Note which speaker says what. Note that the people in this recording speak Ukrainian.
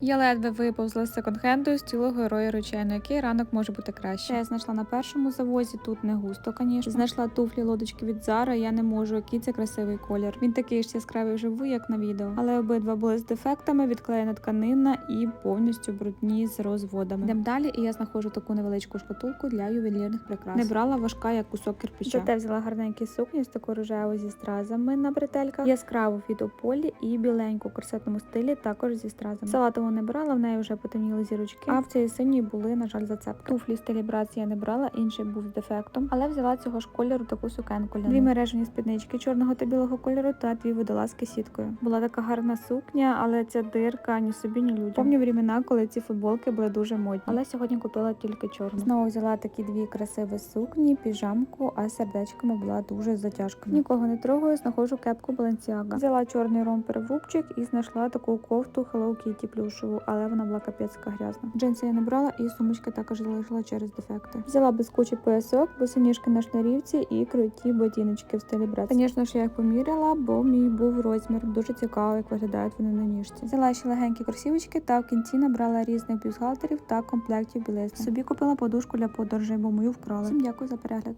Speaker 1: Я ледве виповзла з секонд-хенду з цілого героя ручайно, який ранок може бути краще. Я знайшла на першому завозі, тут не густо, звісно. Знайшла туфлі лодочки від Zara, я не можу, який це красивий колір. Він такий ж яскравий вживу, як на відео. Але обидва були з дефектами, відклеєна тканина і повністю брудні з розводами. Йдемо далі, і я знаходжу таку невеличку шкатулку для ювелірних прикрас. Не брала важка, як кусок кирпича. Зате взяла гарненькі сукні з таку рожеву зі стразами на бретельках, яскраву від ополі і біленьку в корсетному стилі, також зі стразами. Салатову не брала, в неї вже потемніли зірочки. А в цій синій були, на жаль, зацепки. Туфлі стилі брац я не брала, інший був з дефектом, але взяла цього ж кольору таку сукенку. ляну. Дві мережені спіднички чорного та білого кольору та дві водолазки сіткою. Була така гарна сукня, але ця дирка ні собі, ні людям. Помню времена, коли ці футболки були дуже модні. Але сьогодні купила тільки чорну. Знову взяла такі дві красиві сукні, піжамку, а сердечками була дуже затяжка. Нікого не трогаю, знаходжу кепку Balenciaga. Взяла чорний ромпер в рубчик і знайшла таку кофту Hello Kitty плюшеву, але вона була капецька грязна. Джинси я не брала і сумочки також залишила через дефекти. Взяла блискучий поясок, босоніжки на шнурівці і круті ботиночки в стилі брат. Звісно ж, я їх поміряла, бо мій був розмір. Дуже цікаво, як виглядають вони на ніжці. Взяла ще легенькі кросівочки та в кінці набрала різних бюстгальтерів та комплектів білизни. Собі купила подушку для подорожей, бо мою вкрали. Всім дякую за перегляд.